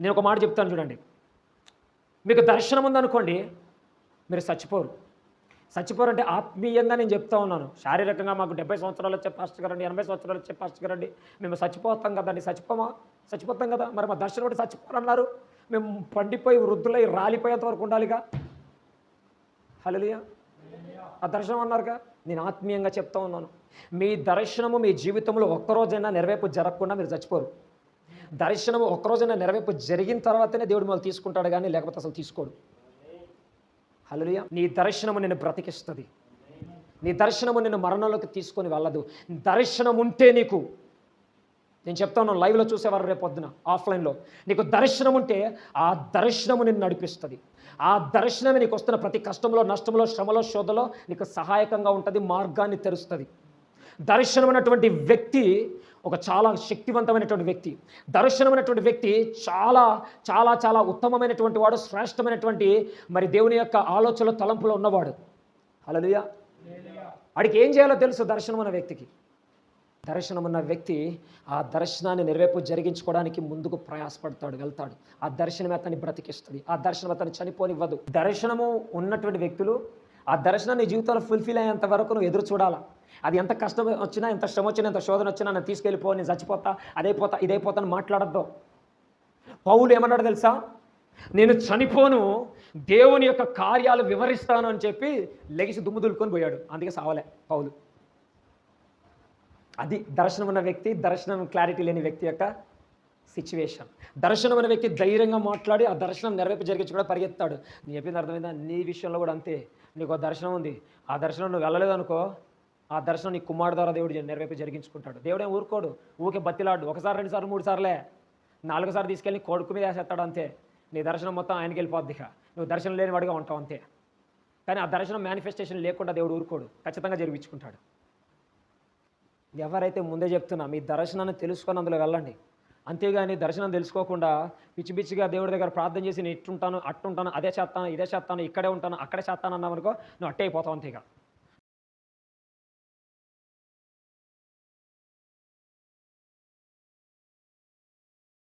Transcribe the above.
నేను ఒక మాట చెప్తాను చూడండి. మీకు దర్శనం ఉందనుకోండి మీరు చచ్చిపోరు. చచ్చిపోరు అంటే ఆత్మీయంగా నేను చెప్తా ఉన్నాను. శారీరకంగా మాకు డెబ్బై సంవత్సరాలు వచ్చే పాస్టర్ గారండి ఎనభై సంవత్సరాలు వచ్చే పాస్టర్ గారండి. మేము చచ్చిపోతాం కదండి చచ్చిపోమా? చచ్చిపోతాం కదా. మరి మా దర్శనం ఒకటి చచ్చిపోరన్నారు. మేము పండిపోయి వృద్ధులై రాలిపోయేంత వరకు ఉండాలిగా. హలోలియా ఆ దర్శనం అన్నారుగా? నేను ఆత్మీయంగా చెప్తా ఉన్నాను. మీ దర్శనము మీ జీవితంలో ఒక్కరోజైనా నెరవేర్పు జరగకుండా మీరు చచ్చిపోరు. దర్శనం ఒక్కరోజైనా నెరవేర్పు జరిగిన తర్వాతనే దేవుడు మిమ్మల్ని తీసుకుంటాడు కానీ లేకపోతే అసలు తీసుకోడు. హలోయ నీ దర్శనము నేను బ్రతికిస్తుంది. నీ దర్శనము నేను మరణంలోకి తీసుకొని వెళ్ళదు. దర్శనం ఉంటే నీకు నేను చెప్తాను లైవ్లో చూసేవారు రేపు పొద్దున ఆఫ్లైన్లో నీకు దర్శనం ఉంటే ఆ దర్శనము నిన్ను నడిపిస్తుంది. ఆ దర్శనమే నీకు వస్తున్న ప్రతి కష్టంలో నష్టంలో శ్రమలో శోధలో నీకు సహాయకంగా ఉంటుంది మార్గాన్ని తెరుస్తుంది. దర్శనం అన్నటువంటి వ్యక్తి ఒక చాలా శక్తివంతమైనటువంటి వ్యక్తి దర్శనమైనటువంటి వ్యక్తి చాలా చాలా చాలా ఉత్తమమైనటువంటి వాడు శ్రేష్టమైనటువంటి మరి దేవుని యొక్క ఆలోచనలో తలంపులో ఉన్నవాడు. హల్లెలూయా. వాడికి ఏం చేయాలో తెలుసు దర్శనం అన్న వ్యక్తికి. దర్శనం ఉన్న వ్యక్తి ఆ దర్శనాన్ని నెరవేర్పు జరిగించుకోవడానికి ముందుకు ప్రయాసపడతాడు వెళ్తాడు. ఆ దర్శనం అతన్ని బ్రతికిస్తుంది. ఆ దర్శనం అతన్ని చనిపోనివ్వదు. దర్శనము ఉన్నటువంటి వ్యక్తులు ఆ దర్శనాన్ని జీవితంలో ఫుల్ఫిల్ అయ్యేంత వరకు నువ్వు ఎదురు చూడాలా. అది ఎంత కష్టం వచ్చినా ఎంత శ్రమ వచ్చినా ఎంత శోధన వచ్చినా నేను తీసుకెళ్ళిపో నేను చచ్చిపోతా అదైపోతా ఇదైపోతా అని మాట్లాడద్దు. పౌలు ఏమన్నాడు తెలుసా? నేను చనిపోను దేవుని యొక్క కార్యాలు వివరిస్తాను అని చెప్పి లెగిసి దుమ్ము దులుకొని పోయాడు. అందుకే సావలే పౌలు. అది దర్శనం ఉన్న వ్యక్తి దర్శనం క్లారిటీ లేని వ్యక్తి యొక్క సిచ్యువేషన్ దర్శనం అనే వ్యక్తి ధైర్యంగా మాట్లాడి ఆ దర్శనం నెరవేర్పు జరిగించి కూడా పరిగెత్తాడు. నీ చెప్పింది అర్థమైందా? నీ విషయంలో కూడా అంతే. నీకు ఒక దర్శనం ఉంది. ఆ దర్శనం నువ్వు వెళ్ళలేదు అనుకో ఆ దర్శనం నీ కుమారుడు ద్వారా దేవుడు నెరవేర్పు జరిగించుకుంటాడు. దేవుడే ఊరుకోడు. ఊకే బతిలాడు. ఒకసారి రెండు సార్లు మూడు సార్లే. నాలుగు సార్లు తీసుకెళ్ళి కొడుకు మీద వేసేస్తాడు అంతే. నీ దర్శనం మొత్తం ఆయనకి వెళ్ళిపోద్ది ఇక. నువ్వు దర్శనం లేని వాడిగా ఉంటావు అంతే. కానీ ఆ దర్శనం మేనిఫెస్టేషన్ లేకుండా దేవుడు ఊరుకోడు. ఖచ్చితంగా జరిపించుకుంటాడు. ఎవరైతే ముందే చెప్తున్నా మీ దర్శనాన్ని తెలుసుకొని అందులో వెళ్ళండి. అంతేగాని దర్శనం తెలుసుకోకుండా పిచ్చి పిచ్చిగా దేవుడి దగ్గర ప్రార్థన చేసి నేను ఇట్టుంటాను అట్టుంటాను అదే చేస్తాను ఇదే చేస్తాను ఇక్కడే ఉంటాను అక్కడే చేస్తాను అన్నావు అనుకో నువ్వు అట్టే అయిపోతావు అంతేగా.